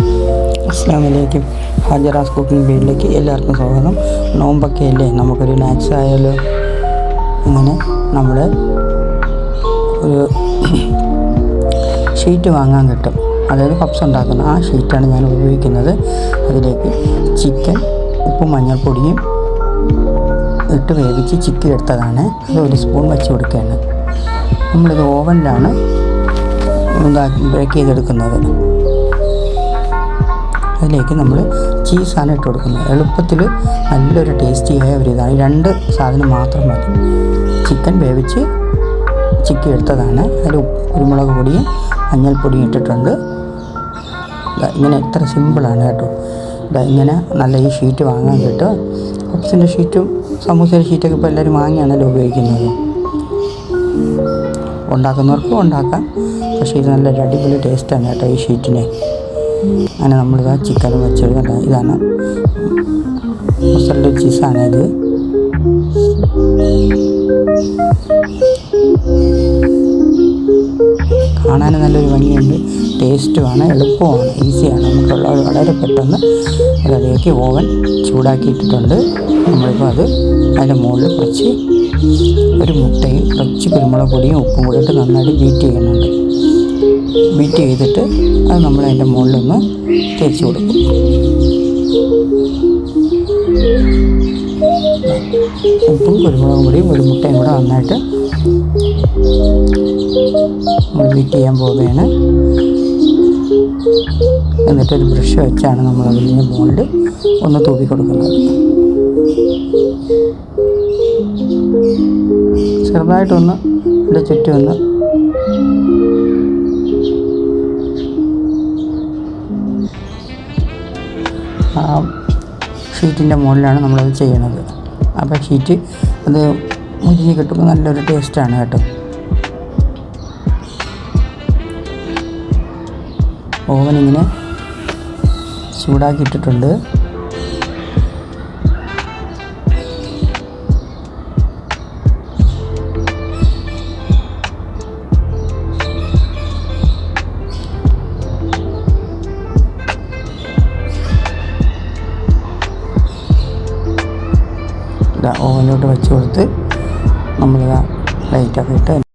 അസ്സാം വലൈക്കും ഹാജറാസ് കുക്കിംഗ് വീട്ടിലേക്ക് എല്ലാവർക്കും സ്വാഗതം. നോമ്പൊക്കെ അല്ലേ നമുക്കൊരു നാക്സ് ആയാലോ? അങ്ങനെ നമ്മൾ ഒരു ഷീറ്റ് വാങ്ങാൻ കിട്ടും. അതായത് പപ്സ് ഉണ്ടാക്കുന്ന ആ ഷീറ്റാണ് ഞാൻ ഉപയോഗിക്കുന്നത്. അതിലേക്ക് ചിക്കൻ ഉപ്പും മഞ്ഞൾപ്പൊടിയും ഇട്ട് വേവിച്ച് ചിക്കി എടുത്തതാണ്. അത് ഒരു സ്പൂൺ വെച്ച് കൊടുക്കുകയാണ്. നമ്മളിത് ഓവനിലാണ് ബ്രേക്ക് ചെയ്തെടുക്കുന്നത്. അതിലേക്ക് നമ്മൾ ചീസാണ് ഇട്ട് കൊടുക്കുന്നത്. എളുപ്പത്തിൽ നല്ലൊരു ടേസ്റ്റിയായ ഒരു ഇതാണ്. രണ്ട് സാധനം മാത്രം മതി. ചിക്കൻ വേവിച്ച് ചിക്കൻ എടുത്തതാണ്. അതിൽ കുരുമുളക് പൊടിയും മഞ്ഞൾപ്പൊടിയും ഇട്ടിട്ടുണ്ട്. ഇങ്ങനെ ഇത്ര സിമ്പിളാണ് കേട്ടോ. ഇതാ ഇങ്ങനെ നല്ല ഈ ഷീറ്റ് വാങ്ങാൻ കേട്ടോ. പപ്സിന്റെ ഷീറ്റും സമൂസയുടെ ഷീറ്റൊക്കെ ഇപ്പോൾ എല്ലാവരും വാങ്ങിയാണല്ലോ ഉപയോഗിക്കുന്നത്. ഉണ്ടാക്കുന്നവർക്കും ഉണ്ടാക്കാം. പക്ഷേ ഇത് നല്ലൊരു അടിപൊളി ടേസ്റ്റാണ് കേട്ടോ ഈ ഷീറ്റിന് അങ്ങനെ നമ്മളിതാ ചിക്കനും വെച്ചത്. കണ്ടോ ഇതാണ്. മസാല ചീസാണ് ഇത്. കാണാൻ നല്ലൊരു ഭംഗിയുണ്ട്. ടേസ്റ്റുമാണ് എളുപ്പമാണ് ഈസിയാണ് നമുക്കുള്ള വളരെ പെട്ടെന്ന് അതിലേക്ക് ഓവൻ ചൂടാക്കിയിട്ടിട്ടുണ്ട്. നമ്മളിപ്പോൾ അത് അതിന്റെ മുകളിൽ കുറച്ച് ഒരു മുട്ടയും കുറച്ച് കുരുമുളക് പൊടിയും ഉപ്പും കൂടിയിട്ട് നന്നായിട്ട് ബീറ്റ് ചെയ്യുന്നുണ്ട്. ബീറ്റ് ചെയ്തിട്ട് അത് നമ്മൾ അതിന്റെ മുകളിലൊന്ന് തേച്ച് കൊടുക്കും. ഉപ്പും കുരുമുളകും കൂടി ഒരു മുട്ടയും കൂടെ നന്നായിട്ട് നമ്മൾ ബീറ്റ് ചെയ്യാൻ പോവുകയാണ്. എന്നിട്ടൊരു ബ്രഷ് വെച്ചാണ് നമ്മൾ അതിന്റെ മുകളിൽ ഒന്ന് തൂക്കി കൊടുക്കുന്നത്. ചെറുതായിട്ടൊന്ന് അതിന്റെ ചുറ്റും ആ ഷീറ്റിന്റെ മുകളിലാണ് നമ്മളത് ചെയ്യണത്. അപ്പോൾ ഷീറ്റ് അത് മുരിഞ്ഞ് കിട്ടുമ്പോൾ നല്ലൊരു ടേസ്റ്റാണ് കേട്ടോ. ഓവൻ ഇങ്ങനെ ചൂടാക്കി ഇട്ടിട്ടുണ്ട് ഓവനിലോട്ട് വെച്ച് കൊടുത്ത് നമ്മളിതാ ലൈറ്റൊക്കെ ഇട്ട്